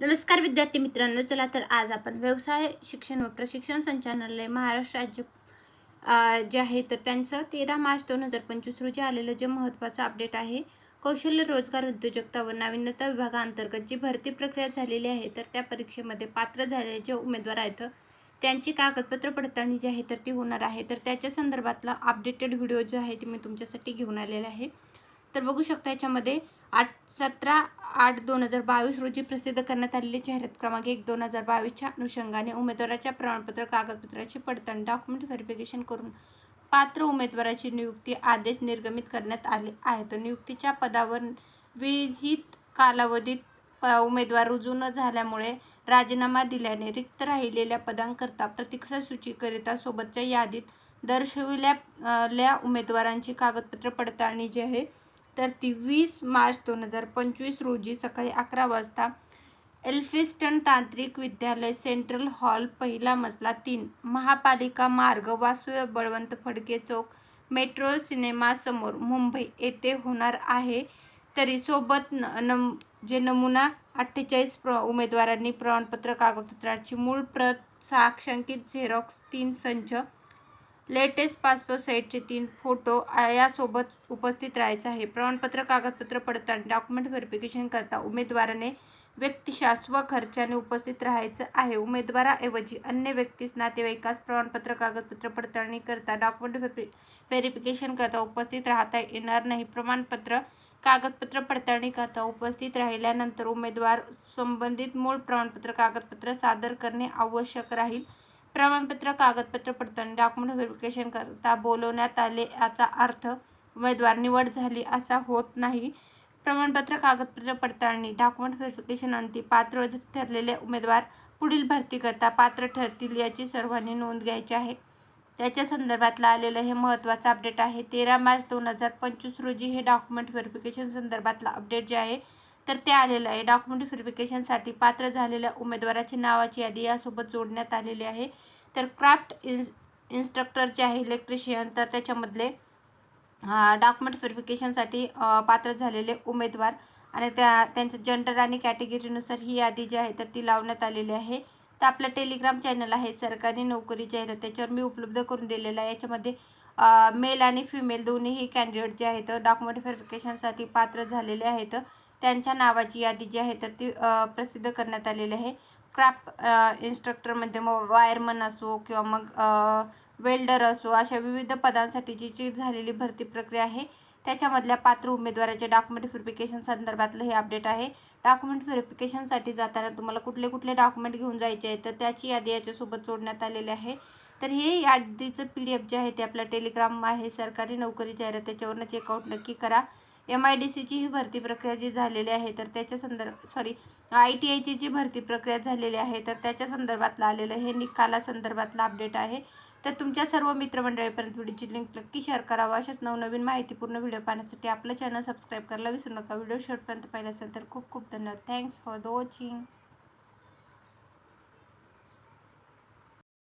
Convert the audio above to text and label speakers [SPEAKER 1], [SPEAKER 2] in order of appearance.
[SPEAKER 1] नमस्कार विद्यार्थी मित्रांनो चला तर आज आपण व्यवसाय शिक्षण व प्रशिक्षण संचालनालय महाराष्ट्र राज्य जे आहे तर त्यांचं तेरा मार्च दोन हजार पंचवीस रोजी आलेलं जे महत्त्वाचं अपडेट आहे कौशल्य रोजगार उद्योजकता व नाविन्यता विभागाअंतर्गत जी भरती प्रक्रिया झालेली आहे तर त्या परीक्षेमध्ये पात्र झालेले जे उमेदवार आहेत त्यांची कागदपत्र पडताळणी जी आहे तर ती होणार आहे. तर त्याच्या संदर्भातला अपडेटेड व्हिडिओ जो आहे ते मी तुमच्यासाठी घेऊन आलेला आहे. तर बघू शकता याच्यामध्ये आठ सतरा आठ दोन हजार बावीस रोजी प्रसिद्ध करण्यात आलेली जाहिरात क्रमांक एक दोन हजार बावीसच्या अनुषंगाने उमेदवाराच्या प्रमाणपत्र कागदपत्राची पडताळणी डॉक्युमेंट व्हेरिफिकेशन करून पात्र उमेदवाराची नियुक्ती आदेश निर्गमित करण्यात आले आहेत. नियुक्तीच्या पदावर विहित कालावधीत प उमेदवार रुजू न झाल्यामुळे राजीनामा दिल्याने रिक्त राहिलेल्या पदांकरता प्रतीक्षा सूचीकरिता सोबतच्या यादीत दर्शविल्या उमेदवारांची कागदपत्र पडताळणी जी आहे तर ती वीस मार्च दोन हजार पंचवीस रोजी सकाळी अकरा वाजता एल्फिस्टन तांत्रिक विद्यालय सेंट्रल हॉल पहिला मजला तीन महापालिका मार्ग वासू बळवंत फडके चौक मेट्रो सिनेमासमोर मुंबई येथे होणार आहे. तरी सोबत न नम जे नमुना अठ्ठेचाळीस प्र उमेदवारांनी प्रमाणपत्र कागदपत्राची मूळ प्रत साक्षांकित झेरॉक्स तीन संच लेटेस्ट पासपोर्ट साईटचे तीन फोटो यासोबत उपस्थित राहायचं आहे. प्रमाणपत्र कागदपत्र पडताळणी डॉक्युमेंट व्हेरिफिकेशन करता उमेदवाराने व्यक्तिशा स्वखर्चाने उपस्थित राहायचं आहे. उमेदवाराऐवजी अन्य व्यक्तीस नातेवाईकास प्रमाणपत्र कागदपत्र पडताळणी करता डॉक्युमेंट व्हेरिफिकेशन करता उपस्थित राहता येणार नाही. प्रमाणपत्र कागदपत्र पडताळणी करता उपस्थित राहिल्यानंतर उमेदवार संबंधित मूळ प्रमाणपत्र कागदपत्र सादर करणे आवश्यक राहील. प्रमाणपत्र कागदपत्र पडताळणी डॉक्युमेंट व्हेरिफिकेशन करता बोलवण्यात आले याचा अर्थ उमेदवार निवड झाली असा होत नाही. प्रमाणपत्र कागदपत्र पडताळणी डॉक्युमेंट व्हेरिफिकेशन अंती पात्र ठरलेले उमेदवार पुढील भरतीकरता पात्र ठरतील याची सर्वांनी नोंद घ्यायची आहे. त्याच्या संदर्भातला आलेलं हे महत्त्वाचं अपडेट आहे. तेरा मार्च दोन हजार पंचवीस रोजी हे डॉक्युमेंट व्हेरिफिकेशन संदर्भातला अपडेट जे आहे तर ते आलेलं आहे. डॉक्युमेंट व्हेरिफिकेशनसाठी पात्र झालेल्या उमेदवाराची नावाची यादी यासोबत जोडण्यात आलेली आहे. तर क्राफ्ट इन्स इन्स्ट्रक्टर जे आहे इलेक्ट्रिशियन तर त्याच्यामधले डॉक्युमेंट व्हेरिफिकेशनसाठी पात्र झालेले उमेदवार आणि त्या त्यांचं जेंडर आणि कॅटेगरीनुसार ही यादी जी आहे तर ती लावण्यात आलेली आहे. तर आपलं टेलिग्राम चॅनल आहे सरकारी नोकरी जे आहे तर त्याच्यावर मी उपलब्ध करून दिलेलं आहे. याच्यामध्ये मेल आणि फिमेल दोन्हीही कॅन्डिडेट जे आहेत डॉक्युमेंट व्हेरिफिकेशनसाठी पात्र झालेले आहेत. त्यांच्या नावाची यादी जी आहे तर ती प्रसिद्ध करण्यात आलेली आहे. क्राफ्ट इन्स्ट्रक्टरमध्ये मग वायरमन असो किंवा मग वेल्डर असो अशा विविध पदांसाठी जी जी झालेली भरती प्रक्रिया आहे त्याच्यामधल्या पात्र उमेदवाराचे डॉक्युमेंट व्हेरिफिकेशन संदर्भातलं हे अपडेट आहे. डॉक्युमेंट व्हेरिफिकेशनसाठी जाताना तुम्हाला कुठले कुठले डॉक्युमेंट घेऊन जायचे आहे तर त्याची यादी याच्यासोबत जोडण्यात आलेली आहे. तर हे यादीचं पी डी एफ जे आहे ते आपलं टेलिग्राम आहे सरकारी नोकरी जाहिरात त्याच्यावरनं चेकआउट नक्की करा. एम आय डी सीची ही भरती प्रक्रिया जी झालेली आहे तर त्याच्या संदर्भ सॉरी आय टी आयची जी भरती प्रक्रिया झालेली आहे तर त्याच्या संदर्भातलं आलेलं हे निकालासंदर्भातलं अपडेट आहे. तर तुमच्या सर्व मित्रमंडळीपर्यंत व्हिडिओची लिंक नक्की शेअर करावा. अशाच नवनवीन माहितीपूर्ण व्हिडिओ पाहण्यासाठी आपलं चॅनल सबस्क्राईब करायला विसरू नका. व्हिडिओ शेवटपर्यंत पाहिलं असेल तर खूप खूप धन्यवाद. Thanks for the watching